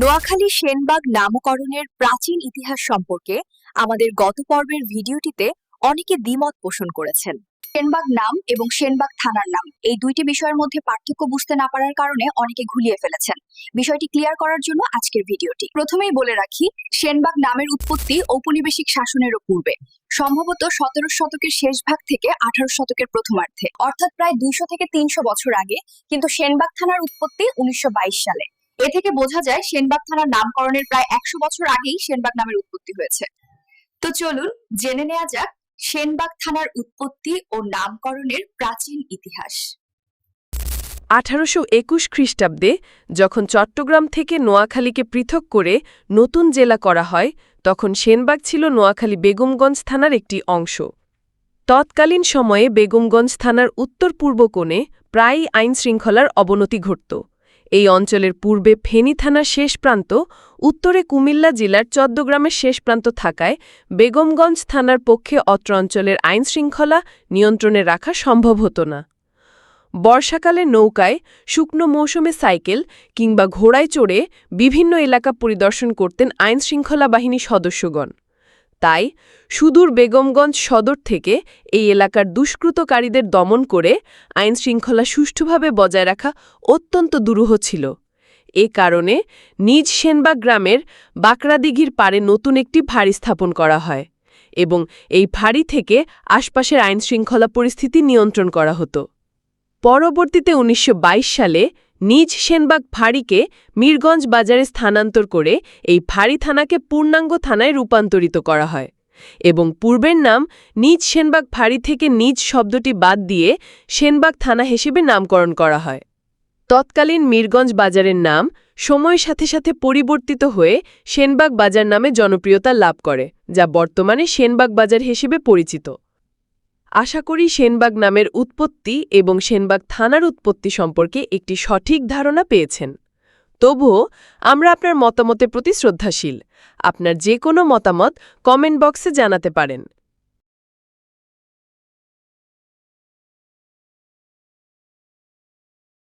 নোয়াখালী সেনবাগ নামকরণের প্রাচীন ইতিহাস সম্পর্কে আমাদের গত পর্বের ভিডিওটিতে অনেকে দ্বিমত পোষণ করেছেন। সেনবাগ নাম এবং সেনবাগ থানার নাম এই দুইটি বিষয়ের মধ্যে পার্থক্য বুঝতে না পারার কারণে অনেকে ঘুলিয়ে ফেলেছেন। বিষয়টি ক্লিয়ার করার জন্য আজকের ভিডিওটি। প্রথমেই বলে রাখি, সেনবাগ নামের উৎপত্তি ঔপনিবেশিক শাসনেরও পূর্বে। সম্ভবত সতেরো শতকের শেষ ভাগ থেকে আঠারো শতকের প্রথমার্ধে, অর্থাৎ প্রায় দুইশো থেকে তিনশো বছর আগে, কিন্তু সেনবাগ থানার উৎপত্তি উনিশশো বাইশ সালে। এ থেকে বোঝা যায় সেনবাগ থানার নামকরণের প্রায় একশো বছর আগেই সেনবাগ নামের উৎপত্তি হয়েছে। তো চলুন জেনে নেওয়া যাক সেনবাগ থানার উৎপত্তি ও নামকরণের প্রাচীন ইতিহাস। আঠারোশো একুশ খ্রিস্টাব্দে যখন চট্টগ্রাম থেকে নোয়াখালীকে পৃথক করে নতুন জেলা করা হয়, তখন সেনবাগ ছিল নোয়াখালী বেগমগঞ্জ থানার একটি অংশ। তৎকালীন সময়ে বেগমগঞ্জ থানার উত্তর পূর্ব কোণে প্রায়ই আইন শৃঙ্খলার অবনতি ঘটত। এই অঞ্চলের পূর্বে ফেনী থানার শেষ প্রান্ত, উত্তরে কুমিল্লা জেলার চদ্দগ্রামের শেষ প্রান্ত থাকায় বেগমগঞ্জ থানার পক্ষে অত্র অঞ্চলের আইনশৃঙ্খলা নিয়ন্ত্রণে রাখা সম্ভব হতো না। বর্ষাকালে নৌকায়, শুকনো মৌসুমে সাইকেল কিংবা ঘোড়ায় চড়ে বিভিন্ন এলাকা পরিদর্শন করতেন আইনশৃঙ্খলা বাহিনী সদস্যগণ। তাই সুদূর বেগমগঞ্জ সদর থেকে এই এলাকার দুষ্কৃতকারীদের দমন করে আইনশৃঙ্খলা সুষ্ঠুভাবে বজায় রাখা অত্যন্ত দুরূহ ছিল। এ কারণে নিজ সেনবাগ গ্রামের বাকরাদিঘির পারে নতুন একটি ভাড়ি স্থাপন করা হয় এবং এই ভাড়ি থেকে আশপাশের আইনশৃঙ্খলা পরিস্থিতি নিয়ন্ত্রণ করা হতো। পরবর্তীতে উনিশশো বাইশ সালে নিজ সেনবাগ ফাঁড়িকে মীরগঞ্জ বাজারে স্থানান্তর করে এই ফাঁড়ি থানাকে পূর্ণাঙ্গ থানায় রূপান্তরিত করা হয় এবং পূর্বের নাম নিজ সেনবাগ ফাঁড়ি থেকে নিজ শব্দটি বাদ দিয়ে সেনবাগ থানা হিসেবে নামকরণ করা হয়। তৎকালীন মীরগঞ্জ বাজারের নাম সময়ের সাথে সাথে পরিবর্তিত হয়ে সেনবাগ বাজার নামে জনপ্রিয়তা লাভ করে, যা বর্তমানে সেনবাগ বাজার হিসেবে পরিচিত। আশা করি সেনবাগ নামের উৎপত্তি এবং সেনবাগ থানার উৎপত্তি সম্পর্কে একটি সঠিক ধারণা পেয়েছেন। তবুও, আমরা আপনার মতামতের প্রতি শ্রদ্ধাশীল। আপনার যে কোনো মতামত কমেন্ট বক্সে জানাতে পারেন।